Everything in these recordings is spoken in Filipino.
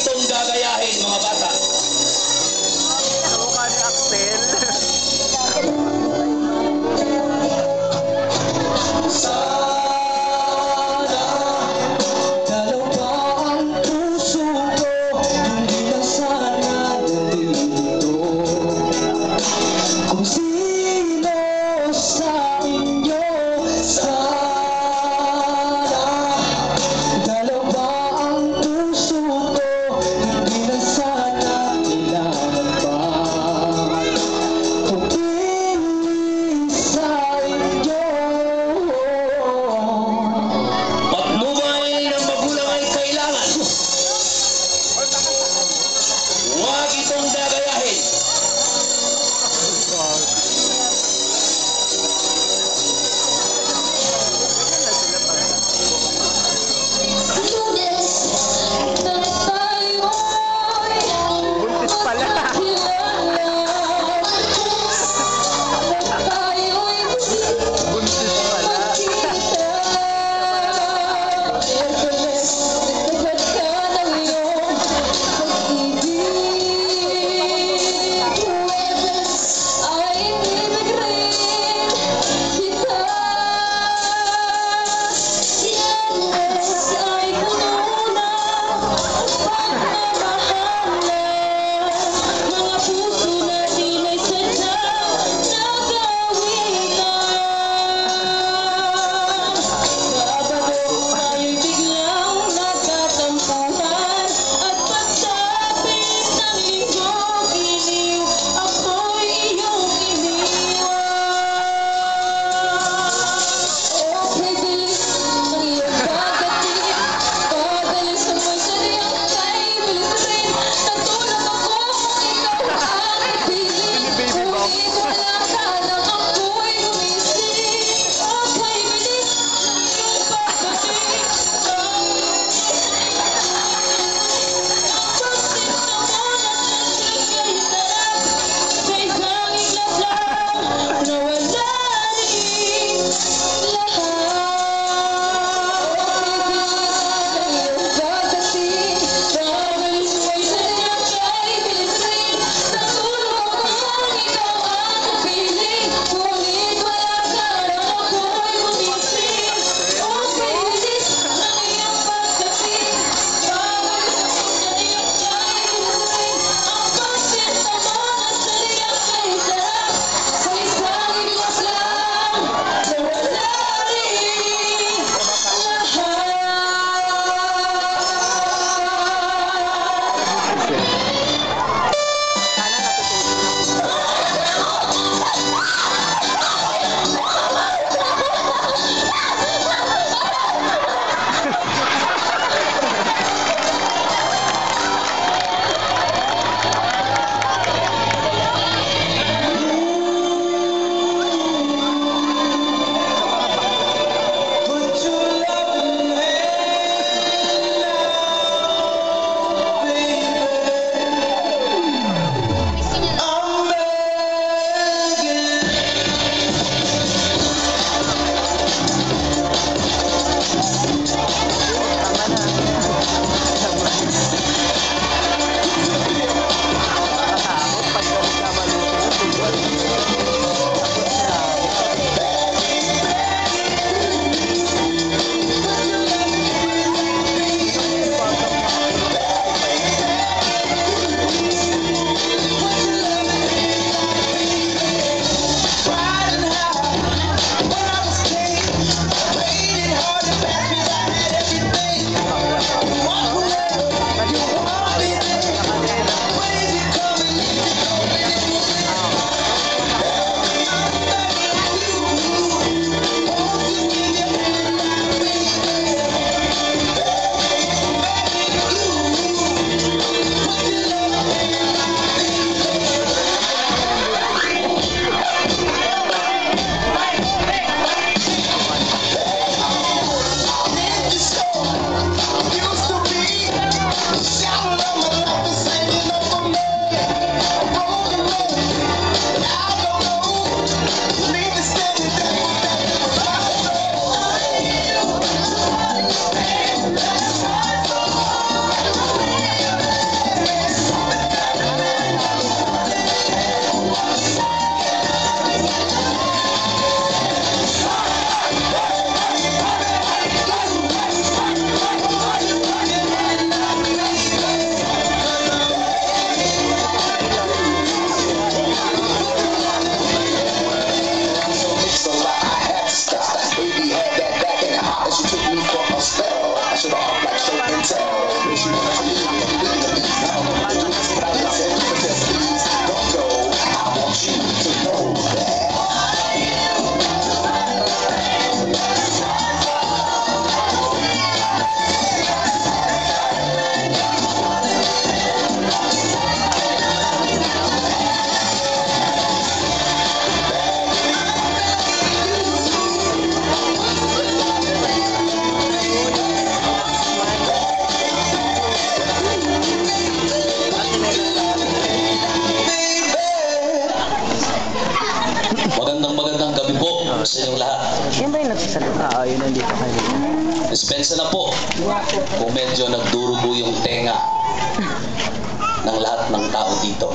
itong gagayahin mga bata. Kamukha ni Axel. sa inyong lahat. Yan ba yung nagsasalita? Oo, yun nandito kayo. Dispensa na po kung medyo nagdurugo yung tenga ng lahat ng tao dito.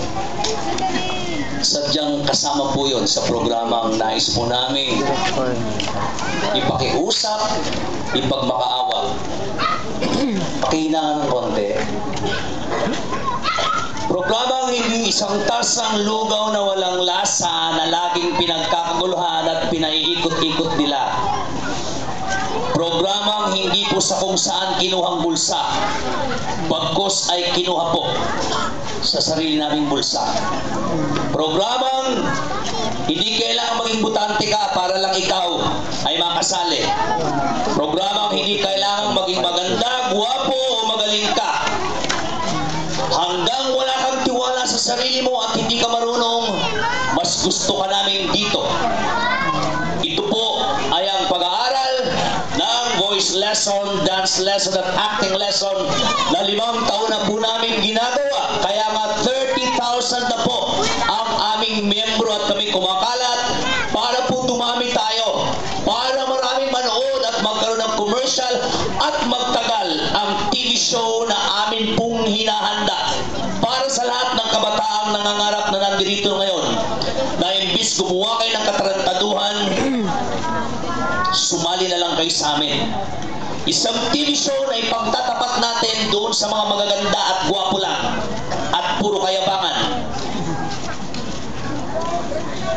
Sadyang kasama po yon sa programang nais po namin ipakiusap, ipagmakaawa. Pakihinaan ng konti. Hindi isang tasang lugaw na walang lasa na laging pinagkakaguluhan at pinaiikot-ikot nila. Programang hindi po sa kung saan kinuhang bulsa, bagkos ay kinuha po sa sarili naming bulsa. Programang hindi kailangan maging butante ka para lang ikaw ay makasali. Programang hindi kailangan maging maganda, guwapo o magaling ka. Hanggang sarili mo at hindi ka marunong, mas gusto ka namin dito. Ito po ay ang pag-aaral ng voice lesson, dance lesson at acting lesson na limang taon na po namin ginagawa. Kaya nga 30,000 na po ang aming miyembro at kami kumakalat para po dumami tayo. Para maraming manood at magkaroon ng commercial at magtagal ang TV show na amin pong hinahanda para sa lahat ng kabataang nangangarap na nandito ngayon na imbis gumawa kayo ng katarantaduhan sumali na lang kayo sa amin. Isang TV show na ipagtatapat natin doon sa mga magaganda at gwapo lang at puro kayabangan.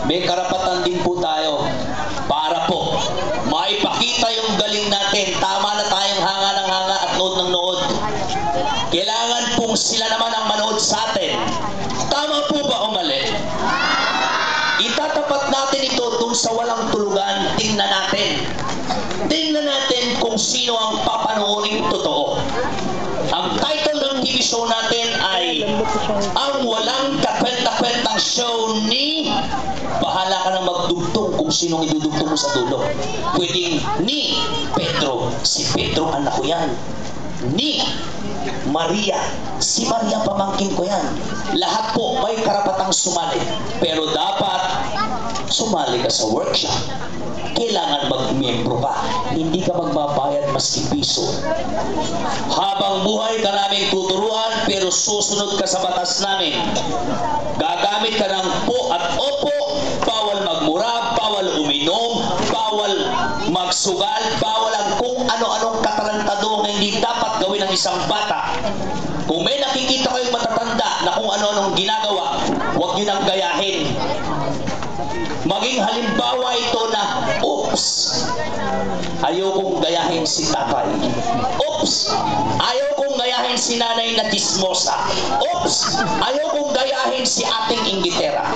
May karapatan din po tayo para po maipakita yung galing natin. Tama na tayong hanga ng hanga at nood ng nood. Kailangan pong sila naman ang manood sa atin. Tama po ba o mali? Itatapat natin ito dun sa walang tulugan. Tingnan natin. Tingnan natin kung sino ang papanoorin totoo. Ang title ng TV show natin ay Ang Walang Kakwenta-Kwentang Show ni Bahala ka nang magdugtong kung sinong idudugtong mo sa dulo. Pwedeng ni Pedro. Si Pedro anak ko yan. Ni Maria. Si Maria pamangkin ko yan. Lahat po may karapatang sumali. Pero dapat sumali ka sa workshop. Kailangan mag-membro ka. Hindi ka magbabayad maski piso. Habang buhay ka namin tuturuan pero susunod ka sa batas namin. Gagamit ka ng po at opo, bawal magmura, bawal uminom, bawal magsugal, bawal ang kung ano-anong katarantado na hindi dapat gawin ng isang bata. Kung may nakikita kayong matatanda na kung ano-anong ginagawa, huwag nyo nang gayahin. Maging halimbawa ito na, oops, ayaw kong gayahin si tatay. Oops, ayaw kong gayahin si nanay na dismosa. Oops, ayaw kong gayahin si ating inggitera.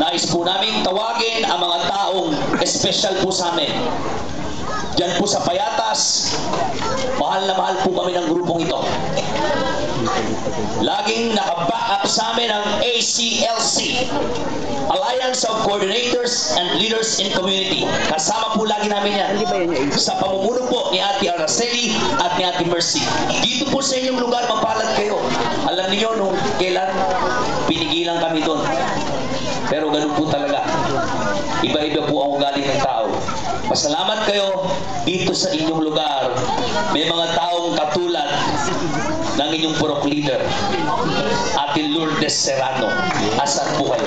Nais po namin tawagin ang mga taong special po sa amin. Diyan po sa Payatas, mahal na mahal po kami ng grupong ito. Laging nakaback up sa amin ang ACLC, Alliance of Coordinators and Leaders in Community. Kasama po lagi namin yan. Sa pamumuno po ni Ate Araceli at ni Ate Mercy. Dito po sa inyong lugar, mapalad kayo. Alam niyo nung kailan pinigilan kami doon. Pero ganun po talaga. Iba-iba po ang ugali ng tao. Pasalamat kayo dito sa inyong lugar. May mga taong katulad ng inyong purok leader, Ate Lourdes Serrano. Asan po kayo?